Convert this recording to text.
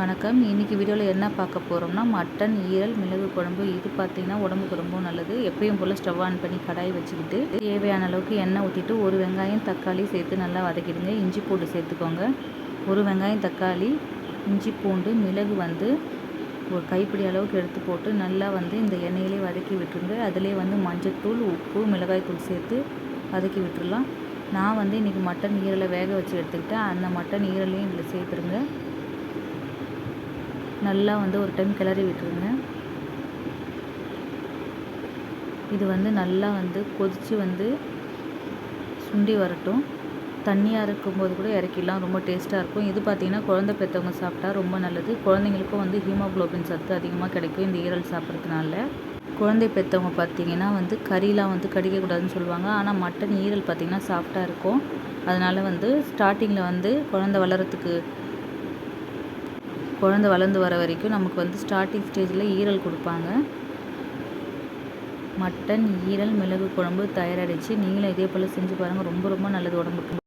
வணக்கம். இன்றைக்கி வீடியோவில் என்ன பார்க்க போகிறோம்னா மட்டன் ஈரல் மிளகு குழம்பு. இது பார்த்திங்கன்னா உடம்புக்கு ரொம்ப நல்லது. எப்பயும் போல் ஸ்டவ் ஆன் பண்ணி கடாய் வச்சுக்கிட்டு தேவையான அளவுக்கு எண்ணெய் ஊற்றிட்டு ஒரு வெங்காயம் தக்காளி சேர்த்து நல்லா வதக்கிடுங்க. இஞ்சி பூண்டு சேர்த்துக்கோங்க. ஒரு வெங்காயம் தக்காளி இஞ்சி பூண்டு மிளகு வந்து ஒரு கைப்பிடி அளவுக்கு எடுத்து போட்டு நல்லா வந்து இந்த எண்ணெயிலே வதக்கி விட்டுருங்க. அதிலே வந்து மஞ்சத்தூள் உப்பு மிளகாய்த்தூள் சேர்த்து வதக்கி விட்டுடலாம் நான் வந்து இன்றைக்கி மட்டன் ஈரலை வேக வச்சு எடுத்துக்கிட்டேன். அந்த மட்டன் ஈரலையும் இதில் சேர்த்துருங்க. நல்லா வந்து ஒரு டைம் கிளறி விட்டுருங்க. இது வந்து நல்லா வந்து கொதித்து வந்து சுண்டி வரட்டும். தண்ணியாக இருக்கும்போது கூட இறக்கிடலாம் ரொம்ப டேஸ்ட்டாக இருக்கும். இது பார்த்திங்கன்னா குழந்தை பெற்றவங்க சாப்பிட்டா ரொம்ப நல்லது. குழந்தைங்களுக்கும் வந்து ஹீமோக்ளோபின் சத்து அதிகமாக கிடைக்கும் இந்த ஈரல் சாப்பிட்றதுனால. குழந்தை பெற்றவங்க பார்த்திங்கன்னா வந்து கறிலாம் வந்து கடிக்கக்கூடாதுன்னு சொல்லுவாங்க. ஆனால் மட்டன் ஈரல் பார்த்திங்கன்னா சாஃப்டாக இருக்கும். அதனால் வந்து ஸ்டார்டிங்கில் வந்து குழந்த வளரத்துக்கு குழந்த வளர்ந்து வர வரைக்கும் நமக்கு வந்து ஸ்டார்டிங் ஸ்டேஜில் ஈரல் கொடுப்பாங்க. மட்டன் ஈரல் மிளகு குழம்பு தயாரித்து நீங்களும் இதே போல் செஞ்சு பாருங்கள் ரொம்ப ரொம்ப நல்லது உடம்புக்கு.